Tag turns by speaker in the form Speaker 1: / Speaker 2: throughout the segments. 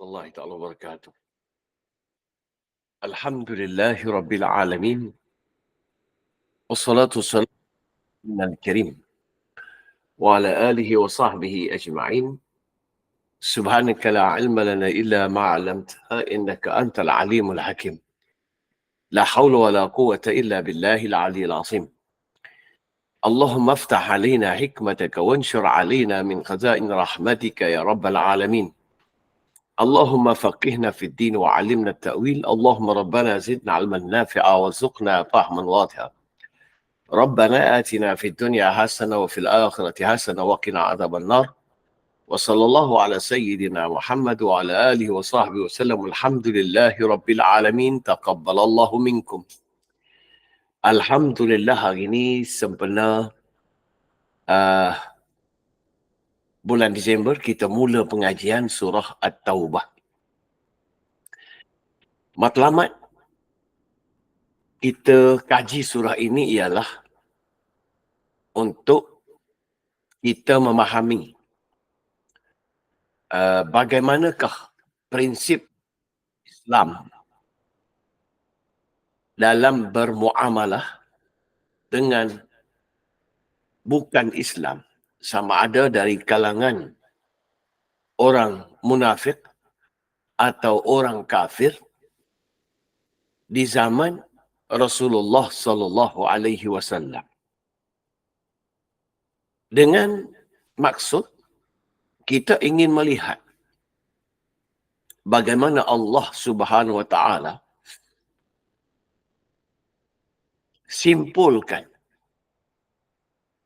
Speaker 1: الله تعالى وبركاته. الحمد لله رب العالمين والصلاة والسلام على الكريم وعلى آله وصحبه أجمعين. سبحانك لا علم لنا إلا ما علمتها إنك أنت العليم الحكيم. لا حول ولا قوة إلا بالله العلي العظيم. اللهم افتح علينا حكمتك وانشر علينا من خزائن رحمتك يا رب العالمين. اللهم فقهنا في الدين وعلمنا التأويل. اللهم ربنا زدنا علما نافعا وارزقنا فهما واضحا ربنا آتنا في الدنيا حسنة وفي الآخرة حسنة وقنا عذاب النار. وصلى الله على سيدنا محمد وعلى آله وصحبه وسلم. الحمد لله رب العالمين. تقبل الله منكم. Alhamdulillah hari ini sempena uh, bulan Disember kita mula pengajian surah At-Taubah. Matlamat kita kaji surah ini ialah untuk kita memahami uh, bagaimanakah prinsip Islam dalam bermuamalah dengan bukan Islam sama ada dari kalangan orang munafik atau orang kafir di zaman Rasulullah sallallahu alaihi wasallam. Dengan maksud kita ingin melihat bagaimana Allah Subhanahu wa taala simpulkan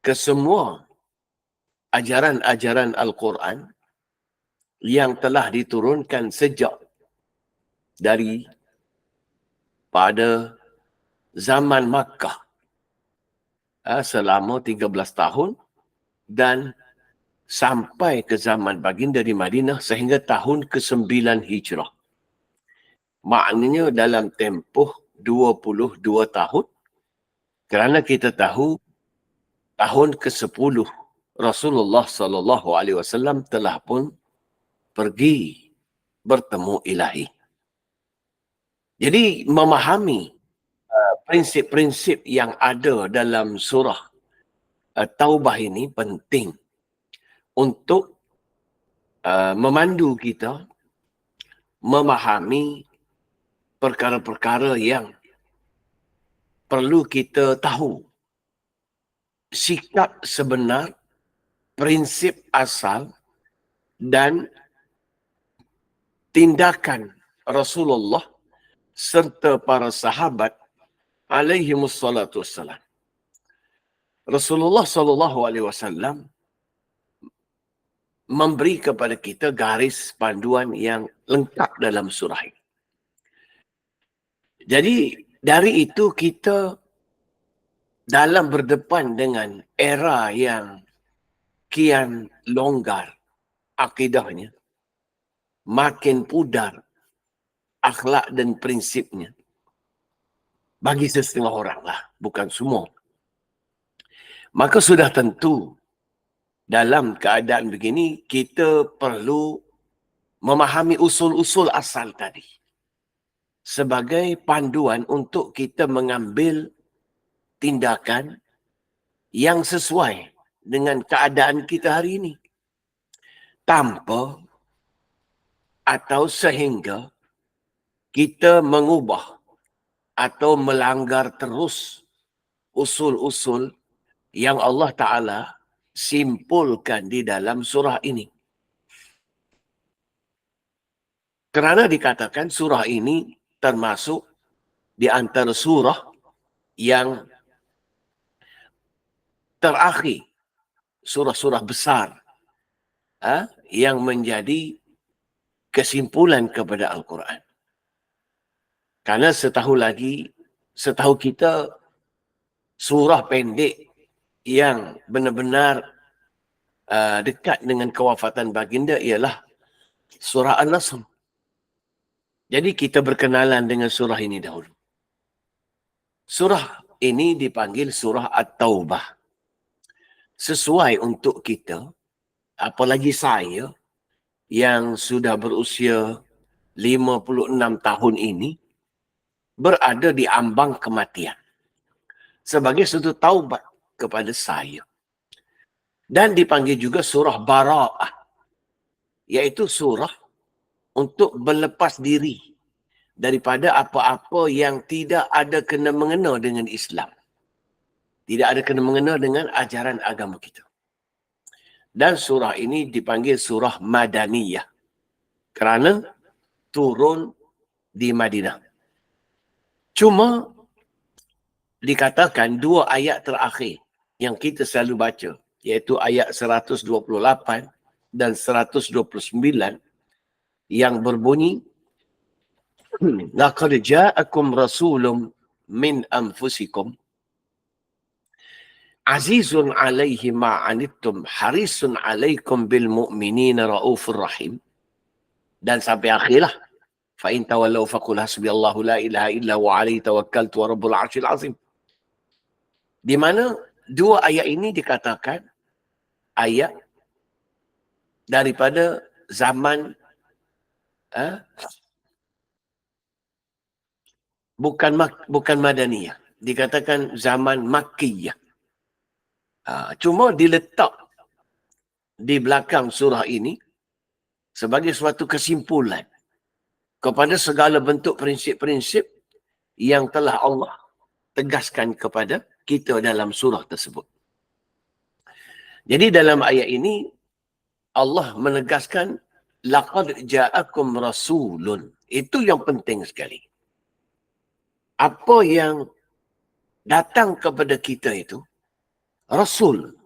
Speaker 1: ke semua ajaran-ajaran Al-Quran yang telah diturunkan sejak dari pada zaman Makkah ha, selama 13 tahun dan sampai ke zaman baginda di Madinah sehingga tahun ke-9 Hijrah. Maknanya dalam tempoh 22 tahun kerana kita tahu tahun ke-10 Rasulullah sallallahu alaihi wasallam telah pun pergi bertemu Ilahi. Jadi memahami uh, prinsip-prinsip yang ada dalam surah uh, Taubah ini penting untuk uh, memandu kita memahami perkara-perkara yang perlu kita tahu sikap sebenar, prinsip asal dan tindakan Rasulullah serta para sahabat alaihi wassalatu wassalam. Rasulullah sallallahu alaihi wasallam memberi kepada kita garis panduan yang lengkap dalam surah ini. Jadi dari itu kita dalam berdepan dengan era yang kian longgar akidahnya, makin pudar akhlak dan prinsipnya. Bagi setengah orang lah, bukan semua. Maka sudah tentu dalam keadaan begini kita perlu memahami usul-usul asal tadi sebagai panduan untuk kita mengambil tindakan yang sesuai dengan keadaan kita hari ini. Tanpa atau sehingga kita mengubah atau melanggar terus usul-usul yang Allah Ta'ala simpulkan di dalam surah ini. Kerana dikatakan surah ini termasuk di antara surah yang terakhir surah-surah besar ha, yang menjadi kesimpulan kepada Al-Quran. Karena setahu lagi, setahu kita surah pendek yang benar-benar uh, dekat dengan kewafatan baginda ialah surah An-Nasr. Jadi kita berkenalan dengan surah ini dahulu. Surah ini dipanggil surah At-Taubah. Sesuai untuk kita, apalagi saya, yang sudah berusia 56 tahun ini berada di ambang kematian sebagai satu taubat kepada saya. Dan dipanggil juga surah Bara'ah iaitu surah untuk berlepas diri daripada apa-apa yang tidak ada kena mengena dengan Islam. Tidak ada kena mengena dengan ajaran agama kita. Dan surah ini dipanggil surah Madaniyah. Kerana turun di Madinah. Cuma dikatakan dua ayat terakhir yang kita selalu baca iaitu ayat 128 dan 129 yang berbunyi laqad ja'akum rasulun min anfusikum azizun alaihi ma anittum harisun alaikum bil mu'minina raufur rahim. Dan sampai akhirlah fa in tawallaw faqul hasbiyallahu la ilaha illa wa alaihi tawakkaltu wa rabbul arsyil azim. Di mana dua ayat ini dikatakan ayat daripada zaman eh, bukan bukan madaniyah. Dikatakan zaman makkiyah uh, cuma diletak di belakang surah ini sebagai suatu kesimpulan kepada segala bentuk prinsip-prinsip yang telah Allah tegaskan kepada kita dalam surah tersebut. Jadi dalam ayat ini Allah menegaskan laqad ja'akum rasulun. Itu yang penting sekali. Apa yang datang kepada kita itu rasul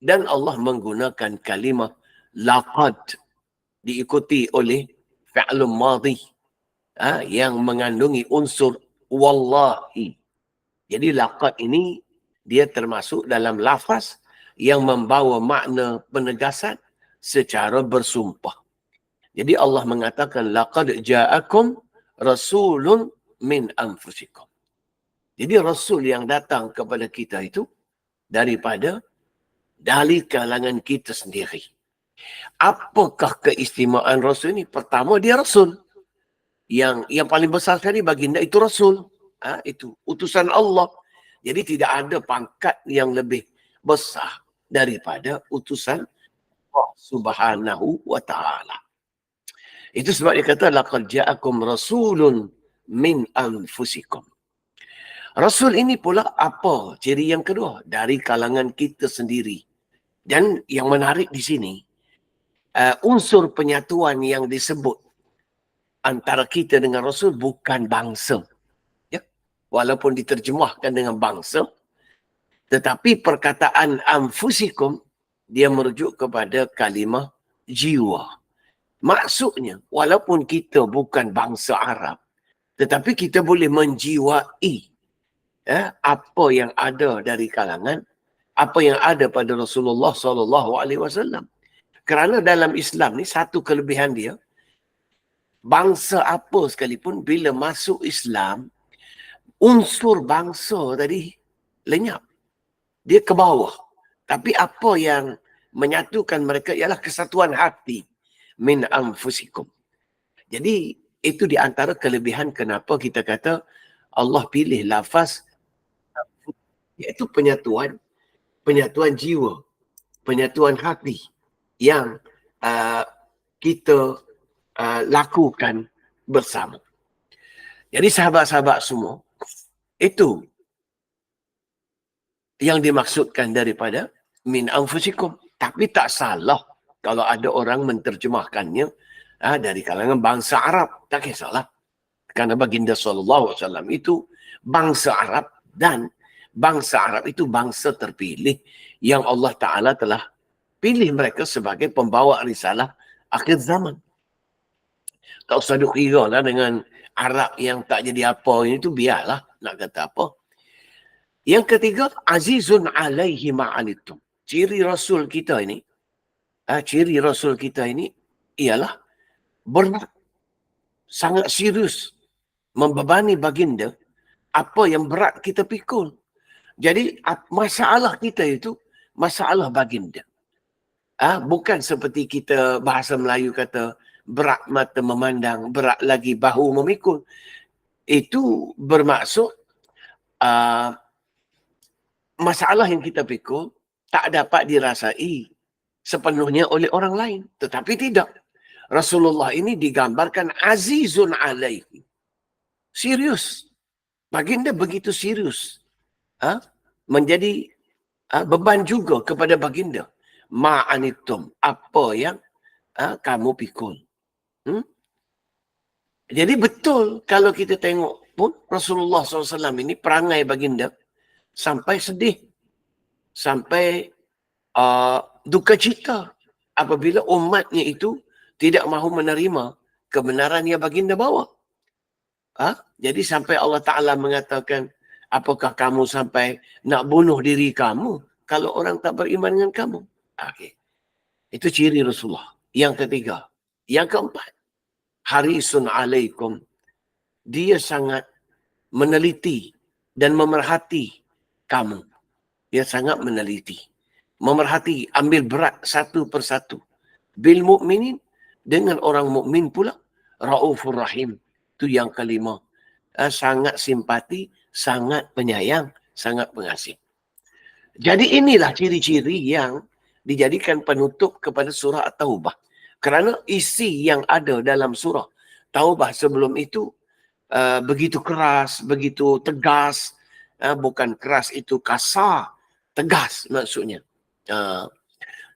Speaker 1: dan Allah menggunakan kalimah laqad diikuti oleh fi'lun madhi ha, yang mengandungi unsur wallahi. Jadi laqad ini dia termasuk dalam lafaz yang membawa makna penegasan secara bersumpah. Jadi Allah mengatakan laqad ja'akum rasulun min anfusikum. Jadi rasul yang datang kepada kita itu daripada dari kalangan kita sendiri. Apakah keistimewaan rasul ini? Pertama dia rasul. Yang yang paling besar sekali baginda itu rasul. Ha, itu utusan Allah. Jadi tidak ada pangkat yang lebih besar daripada utusan Allah Subhanahu wa taala. Itu sebab dia kata laqad ja'akum rasulun min anfusikum. Rasul ini pula apa ciri yang kedua dari kalangan kita sendiri. Dan yang menarik di sini uh, unsur penyatuan yang disebut antara kita dengan Rasul bukan bangsa. Ya. Walaupun diterjemahkan dengan bangsa tetapi perkataan anfusikum dia merujuk kepada kalimah jiwa. Maksudnya walaupun kita bukan bangsa Arab tetapi kita boleh menjiwai eh, apa yang ada dari kalangan apa yang ada pada Rasulullah sallallahu alaihi wasallam. Kerana dalam Islam ni satu kelebihan dia bangsa apa sekalipun bila masuk Islam unsur bangsa tadi lenyap. Dia ke bawah. Tapi apa yang menyatukan mereka ialah kesatuan hati min anfusikum. Jadi itu di antara kelebihan kenapa kita kata Allah pilih lafaz iaitu penyatuan penyatuan jiwa penyatuan hati yang uh, kita uh, lakukan bersama. Jadi sahabat-sahabat semua itu yang dimaksudkan daripada min anfusikum. Tapi tak salah kalau ada orang menterjemahkannya ah, dari kalangan bangsa Arab. Tak kisahlah. Kerana baginda sallallahu alaihi wasallam itu bangsa Arab dan bangsa Arab itu bangsa terpilih yang Allah Ta'ala telah pilih mereka sebagai pembawa risalah akhir zaman. Tak usah duk kira lah dengan Arab yang tak jadi apa ini tu biarlah nak kata apa. Yang ketiga, azizun alaihi ma'anitum. Ciri Rasul kita ini, ah, ciri Rasul kita ini ialah berat, sangat serius membebani baginda apa yang berat kita pikul. Jadi masalah kita itu masalah baginda. Ah, bukan seperti kita bahasa Melayu kata berak mata memandang, berak lagi bahu memikul. Itu bermaksud uh, masalah yang kita pikul tak dapat dirasai sepenuhnya oleh orang lain. Tetapi tidak. Rasulullah ini digambarkan azizun alaihi. Serius. Baginda begitu serius. Ha? Menjadi ha, beban juga kepada baginda ma'anitum apa yang uh, kamu pikul. Hmm? Jadi betul kalau kita tengok pun Rasulullah SAW ini perangai baginda sampai sedih. Sampai uh, duka cita apabila umatnya itu tidak mahu menerima kebenaran yang baginda bawa. Ha? Jadi sampai Allah Ta'ala mengatakan, apakah kamu sampai nak bunuh diri kamu kalau orang tak beriman dengan kamu? Okey. Itu ciri Rasulullah. Yang ketiga. Yang keempat. Harisun alaikum. Dia sangat meneliti dan memerhati kamu. Dia sangat meneliti. Memerhati, ambil berat satu persatu. Bil mu'minin dengan orang mukmin pula. Raufur Rahim. Itu yang kelima. Ah, sangat simpati, sangat penyayang, sangat pengasih. Jadi inilah ciri-ciri yang dijadikan penutup kepada surah At-Taubah. Kerana isi yang ada dalam surah Taubah sebelum itu uh, begitu keras, begitu tegas. Uh, bukan keras itu kasar, tegas maksudnya. Uh,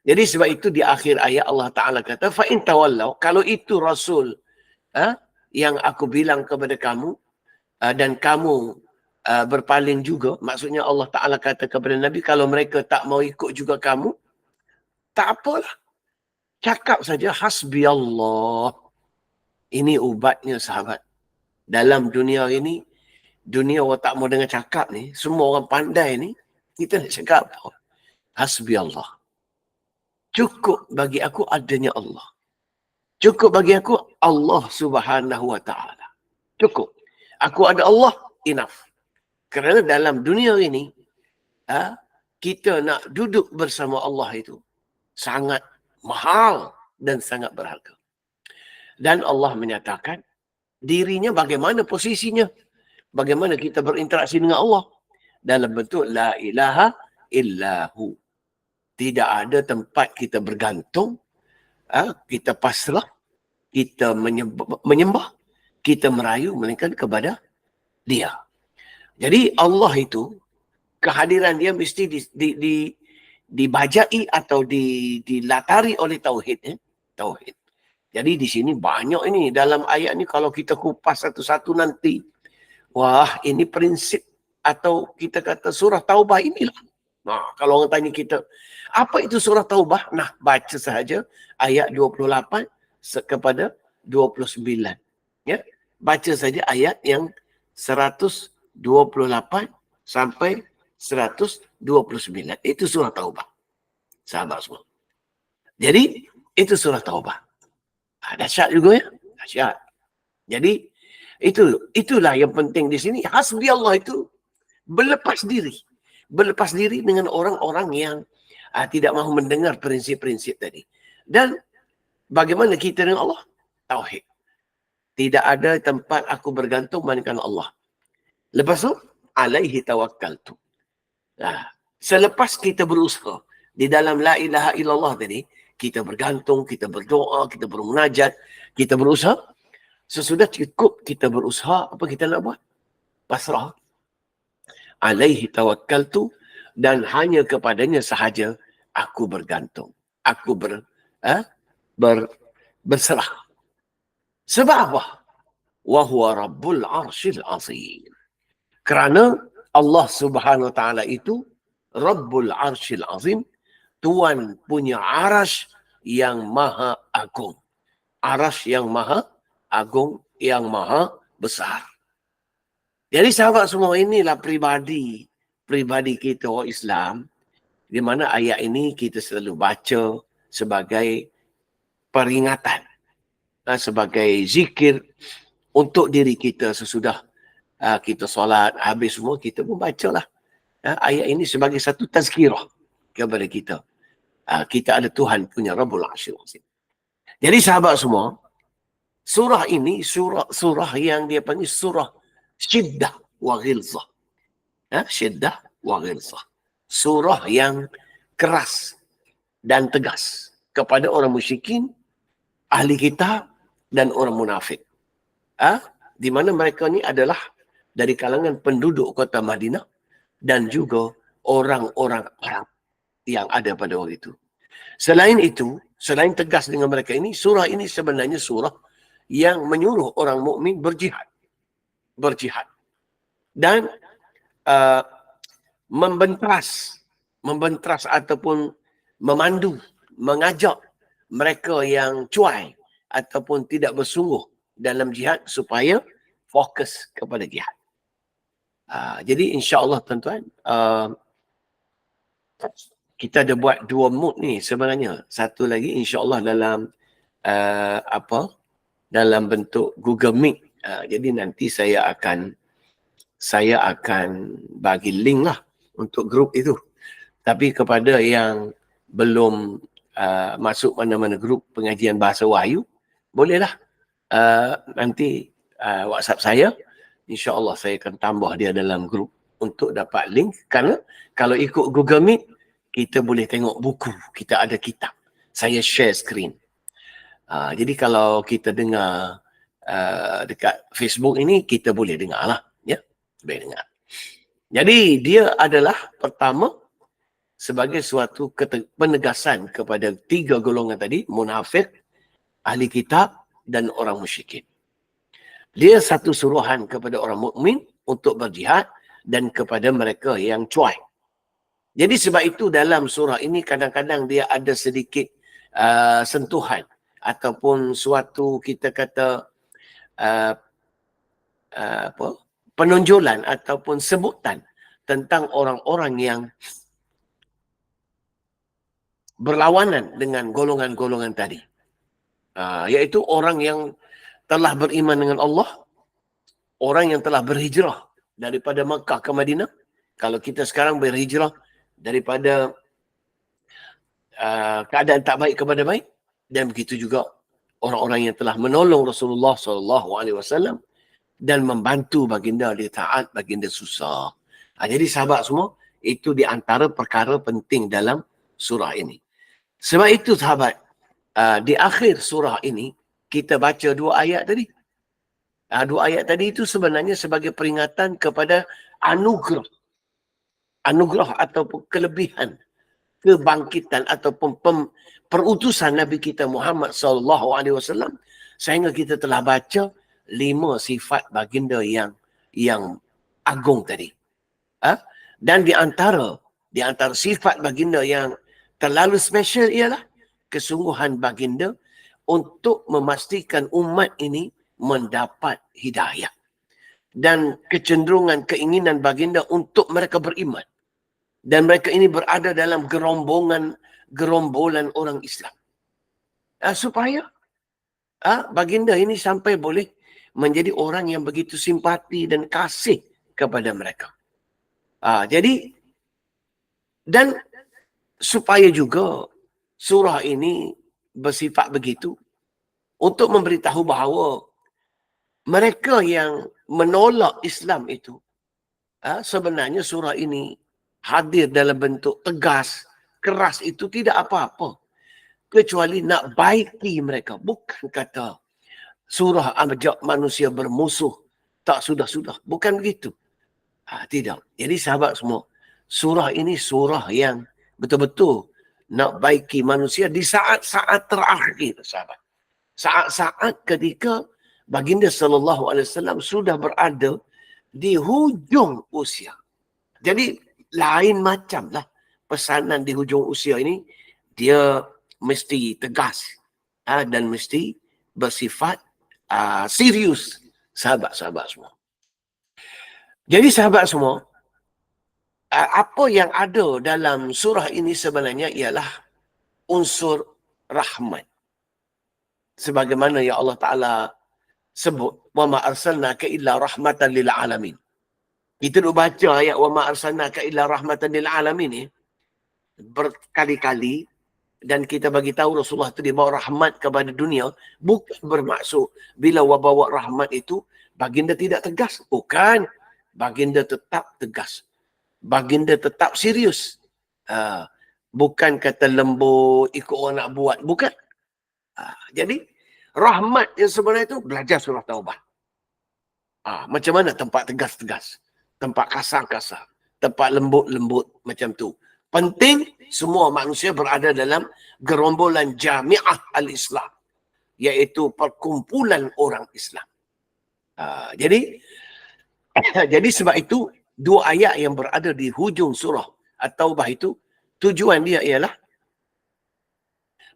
Speaker 1: jadi sebab itu di akhir ayat Allah Ta'ala kata, فَإِنْ تَوَلَّوْ Kalau itu Rasul uh, yang aku bilang kepada kamu uh, dan kamu uh, berpaling juga, maksudnya Allah Ta'ala kata kepada Nabi, kalau mereka tak mau ikut juga kamu, tak apalah. Cakap saja hasbi Allah. Ini ubatnya sahabat. Dalam dunia ini, dunia orang tak mau dengar cakap ni, semua orang pandai ni, kita nak cakap apa? Hasbi Allah. Cukup bagi aku adanya Allah. Cukup bagi aku Allah subhanahu wa ta'ala. Cukup. Aku ada Allah, enough. Kerana dalam dunia ini, ha, kita nak duduk bersama Allah itu sangat mahal dan sangat berharga. Dan Allah menyatakan dirinya bagaimana posisinya. Bagaimana kita berinteraksi dengan Allah. Dalam bentuk la ilaha illahu. Tidak ada tempat kita bergantung. Ha? Kita pasrah. Kita menyembah. Kita merayu melainkan kepada dia. Jadi Allah itu kehadiran dia mesti di, di, di, dibajai atau di, dilatari oleh tauhid eh? tauhid. Jadi di sini banyak ini. Dalam ayat ni kalau kita kupas satu-satu nanti wah ini prinsip atau kita kata surah taubah inilah. Nah kalau orang tanya kita apa itu surah taubah? Nah baca saja ayat 28 kepada 29 ya. Baca saja ayat yang 128 sampai 129. Itu surah Taubah. Sahabat semua. Jadi, itu surah Taubah. Ha, dahsyat juga ya. Dahsyat. Jadi, itu itulah yang penting di sini. Hasbi Allah itu berlepas diri. Berlepas diri dengan orang-orang yang uh, tidak mahu mendengar prinsip-prinsip tadi. Dan bagaimana kita dengan Allah? Tauhid. Tidak ada tempat aku bergantung melainkan Allah. Lepas tu, alaihi tawakkaltu. Nah, selepas kita berusaha di dalam la ilaha illallah tadi, kita bergantung, kita berdoa, kita bermunajat, kita berusaha. Sesudah cukup kita berusaha, apa kita nak buat? Pasrah. Alaihi tawakkaltu dan hanya kepadanya sahaja aku bergantung. Aku ber, eh, ber berserah. Sebab apa? Wahuwa rabbul arshil azim. Kerana Allah Subhanahu Wa Taala itu Rabbul Arshil Azim, Tuan punya aras yang maha agung. Aras yang maha agung, yang maha besar. Jadi sahabat semua inilah pribadi pribadi kita orang Islam di mana ayat ini kita selalu baca sebagai peringatan sebagai zikir untuk diri kita sesudah uh, kita solat habis semua kita pun bacalah uh, ayat ini sebagai satu tazkirah kepada kita uh, kita ada Tuhan punya Rabbul Azim. Jadi sahabat semua, surah ini surah surah yang dia panggil surah syiddah wa ghilzah. Ha? Syiddah wa ghilzah. Surah yang keras dan tegas kepada orang musyrikin, ahli kitab dan orang munafik. Ha? Di mana mereka ni adalah dari kalangan penduduk kota Madinah dan juga orang-orang Arab yang ada pada waktu itu. Selain itu, selain tegas dengan mereka ini, surah ini sebenarnya surah yang menyuruh orang mukmin berjihad. Berjihad. Dan uh, membentras, membentras ataupun memandu, mengajak mereka yang cuai ataupun tidak bersungguh dalam jihad supaya fokus kepada jihad. Uh, jadi insya-Allah tuan-tuan, uh, kita ada buat dua mood ni sebenarnya. Satu lagi insya-Allah dalam uh, apa? Dalam bentuk Google Meet. Uh, jadi nanti saya akan saya akan bagi link lah untuk grup itu. Tapi kepada yang belum uh, masuk mana-mana grup pengajian bahasa Wahyu, bolehlah uh, nanti uh, WhatsApp saya insya-Allah saya akan tambah dia dalam grup untuk dapat link kerana kalau ikut Google Meet kita boleh tengok buku, kita ada kitab. Saya share screen. Uh, jadi kalau kita dengar uh, dekat Facebook ini kita boleh dengar lah, ya. Boleh dengar. Jadi dia adalah pertama sebagai suatu penegasan kepada tiga golongan tadi, munafik, ahli kitab dan orang musyrikin. Dia satu suruhan kepada orang mukmin untuk berjihad dan kepada mereka yang cuai. Jadi sebab itu dalam surah ini kadang-kadang dia ada sedikit uh, sentuhan ataupun suatu kita kata uh, uh, apa penonjolan ataupun sebutan tentang orang-orang yang berlawanan dengan golongan-golongan tadi. Uh, iaitu orang yang telah beriman dengan Allah, orang yang telah berhijrah daripada Makkah ke Madinah. Kalau kita sekarang berhijrah daripada uh, keadaan tak baik kepada baik dan begitu juga orang-orang yang telah menolong Rasulullah wasallam dan membantu baginda dia taat baginda susah. Ha, jadi sahabat semua, itu di antara perkara penting dalam surah ini. Sebab itu sahabat, uh, di akhir surah ini, kita baca dua ayat tadi. Uh, dua ayat tadi itu sebenarnya sebagai peringatan kepada anugerah. Anugerah ataupun kelebihan kebangkitan ataupun pem, perutusan Nabi kita Muhammad sallallahu alaihi wasallam sehingga kita telah baca lima sifat baginda yang yang agung tadi. Ha? Dan di antara di antara sifat baginda yang terlalu special ialah kesungguhan baginda untuk memastikan umat ini mendapat hidayah dan kecenderungan keinginan baginda untuk mereka beriman. Dan mereka ini berada dalam gerombongan gerombolan orang Islam. Uh, supaya uh, baginda ini sampai boleh menjadi orang yang begitu simpati dan kasih kepada mereka. Uh, jadi dan supaya juga surah ini bersifat begitu untuk memberitahu bahawa mereka yang menolak Islam itu ha, sebenarnya surah ini hadir dalam bentuk tegas, keras itu tidak apa-apa kecuali nak baiki mereka. Bukan kata surah ajak manusia bermusuh tak sudah-sudah. Bukan begitu. Ha, tidak. Jadi sahabat semua, surah ini surah yang betul-betul nak baiki manusia di saat-saat terakhir sahabat. Saat-saat ketika baginda sallallahu alaihi wasallam sudah berada di hujung usia. Jadi lain macam lah pesanan di hujung usia ini dia mesti tegas uh, dan mesti bersifat uh, serius sahabat-sahabat semua. Jadi sahabat semua, apa yang ada dalam surah ini sebenarnya ialah unsur rahmat. Sebagaimana yang Allah Ta'ala sebut, وَمَا أَرْسَلْنَاكَ إِلَّا رَحْمَةً لِلْعَالَمِينَ Kita nak baca ayat وَمَا أَرْسَلْنَاكَ إِلَّا رَحْمَةً لِلْعَالَمِينَ ni berkali-kali dan kita bagi tahu Rasulullah itu dia bawa rahmat kepada dunia bukan bermaksud bila bawa rahmat itu baginda tidak tegas bukan baginda tetap tegas baginda tetap serius. Uh, bukan kata lembut ikut orang nak buat. Bukan. Uh, jadi rahmat yang sebenarnya itu belajar surah taubah. Uh, macam mana tempat tegas-tegas? Tempat kasar-kasar. Tempat lembut-lembut macam tu. Penting semua manusia berada dalam gerombolan jamiah al-Islam iaitu perkumpulan orang Islam. Uh, jadi jadi sebab itu dua ayat yang berada di hujung surah At-Taubah itu tujuan dia ialah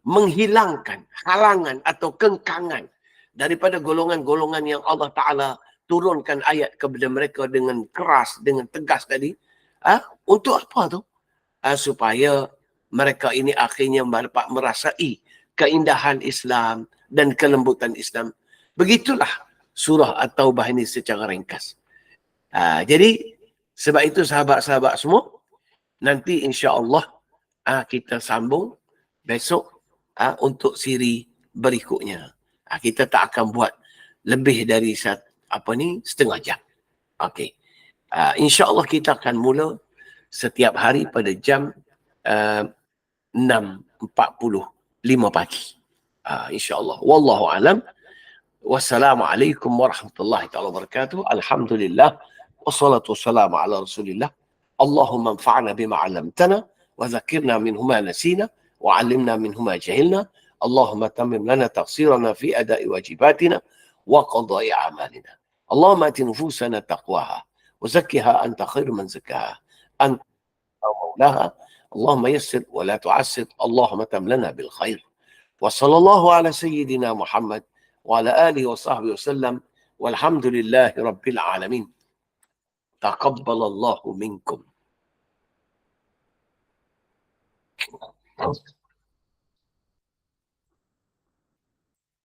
Speaker 1: menghilangkan halangan atau kengkangan daripada golongan-golongan yang Allah Taala turunkan ayat kepada mereka dengan keras dengan tegas tadi ah untuk apa tu uh, supaya mereka ini akhirnya dapat merasai keindahan Islam dan kelembutan Islam. Begitulah surah At-Taubah ini secara ringkas. Uh, jadi sebab itu sahabat-sahabat semua nanti insya-Allah uh, kita sambung besok uh, untuk siri berikutnya. Uh, kita tak akan buat lebih dari sat, apa ni setengah jam. Okey. Uh, insya-Allah kita akan mula setiap hari pada jam uh, 6.45 pagi. Uh, InsyaAllah. Wallahu alam. Wassalamualaikum warahmatullahi taala wabarakatuh. Alhamdulillah. والصلاة والسلام على رسول الله. اللهم انفعنا بما علمتنا وذكرنا منهما نسينا وعلمنا منهما جهلنا. اللهم تمم لنا تقصيرنا في أداء واجباتنا وقضاء أعمالنا. اللهم آت نفوسنا تقواها وزكها أنت خير من زكاها. أنت مولاها. اللهم يسر ولا تعسر. اللهم تم لنا بالخير. وصلى الله على سيدنا محمد وعلى آله وصحبه وسلم. والحمد لله رب العالمين. تقبل الله منكم.